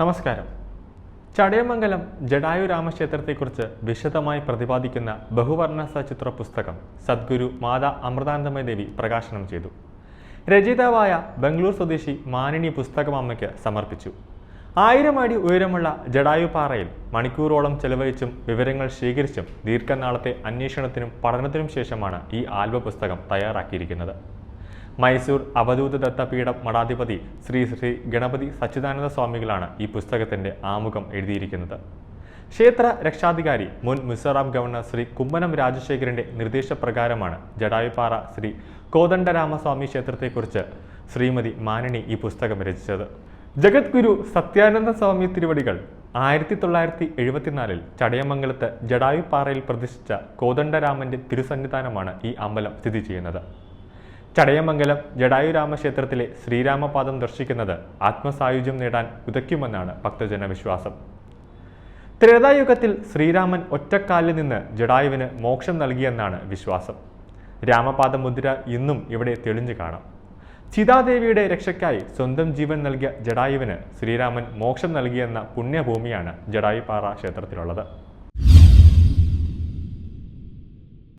നമസ്കാരം. ചടയമംഗലം ജഡായു രാമക്ഷേത്രത്തെക്കുറിച്ച് വിശദമായി പ്രതിപാദിക്കുന്ന ബഹുവർണ സചിത്ര പുസ്തകം സദ്ഗുരു മാതാ അമൃതാനന്ദമയ ദേവി പ്രകാശനം ചെയ്തു. രചയിതാവായ ബംഗളൂർ സ്വദേശി മാനിനി പുസ്തകം അമ്മയ്ക്ക് സമർപ്പിച്ചു. ആയിരം അടി ഉയരമുള്ള ജഡായു പാറയിൽ മണിക്കൂറോളം ചെലവഴിച്ചും വിവരങ്ങൾ ശേഖരിച്ചും ദീർഘനാളത്തെ അന്വേഷണത്തിനും പഠനത്തിനും ശേഷമാണ് ഈ ആൽബ പുസ്തകം തയ്യാറാക്കിയിരിക്കുന്നത്. മൈസൂർ അവധൂത ദത്തപീഠം മഠാധിപതി ശ്രീ ശ്രീ ഗണപതി സച്ചിദാനന്ദ സ്വാമികളാണ് ഈ പുസ്തകത്തിന്റെ ആമുഖം എഴുതിയിരിക്കുന്നത്. ക്ഷേത്ര രക്ഷാധികാരി മുൻ മിസോറാം ഗവർണർ ശ്രീ കുമ്മനം രാജശേഖരന്റെ നിർദ്ദേശപ്രകാരമാണ് ജഡായുപാറ ശ്രീ കോദണ്ഡരാമസ്വാമി ക്ഷേത്രത്തെക്കുറിച്ച് ശ്രീമതി മാനണി ഈ പുസ്തകം രചിച്ചത്. ജഗദ്ഗുരു സത്യാനന്ദ സ്വാമി തിരുവടികൾ ആയിരത്തി തൊള്ളായിരത്തി എഴുപത്തിനാലിൽ ചടയമംഗലത്ത് ജഡായുപാറയിൽ പ്രതിഷ്ഠിച്ച കോദണ്ഡരാമന്റെ തിരുസന്നിധാനമാണ് ഈ അമ്പലം സ്ഥിതി ചെയ്യുന്നത്. ചടയമംഗലം ജഡായുരാമ ക്ഷേത്രത്തിലെ ശ്രീരാമപാദം ദർശിക്കുന്നത് ആത്മസായുജ്യം നേടാൻ ഉതയ്ക്കുമെന്നാണ് ഭക്തജന വിശ്വാസം ത്രേതായുഗത്തിൽ ശ്രീരാമൻ ഒറ്റക്കാലിൽ നിന്ന് ജഡായുവിന് മോക്ഷം നൽകിയെന്നാണ് വിശ്വാസം. രാമപാദ മുദ്ര ഇന്നും ഇവിടെ തെളിഞ്ഞു കാണാം. സീതാദേവിയുടെ രക്ഷയ്ക്കായി സ്വന്തം ജീവൻ നൽകിയ ജഡായുവിന് ശ്രീരാമൻ മോക്ഷം നൽകിയെന്ന പുണ്യഭൂമിയാണ് ജഡായുപാറ ക്ഷേത്രത്തിലുള്ളത്.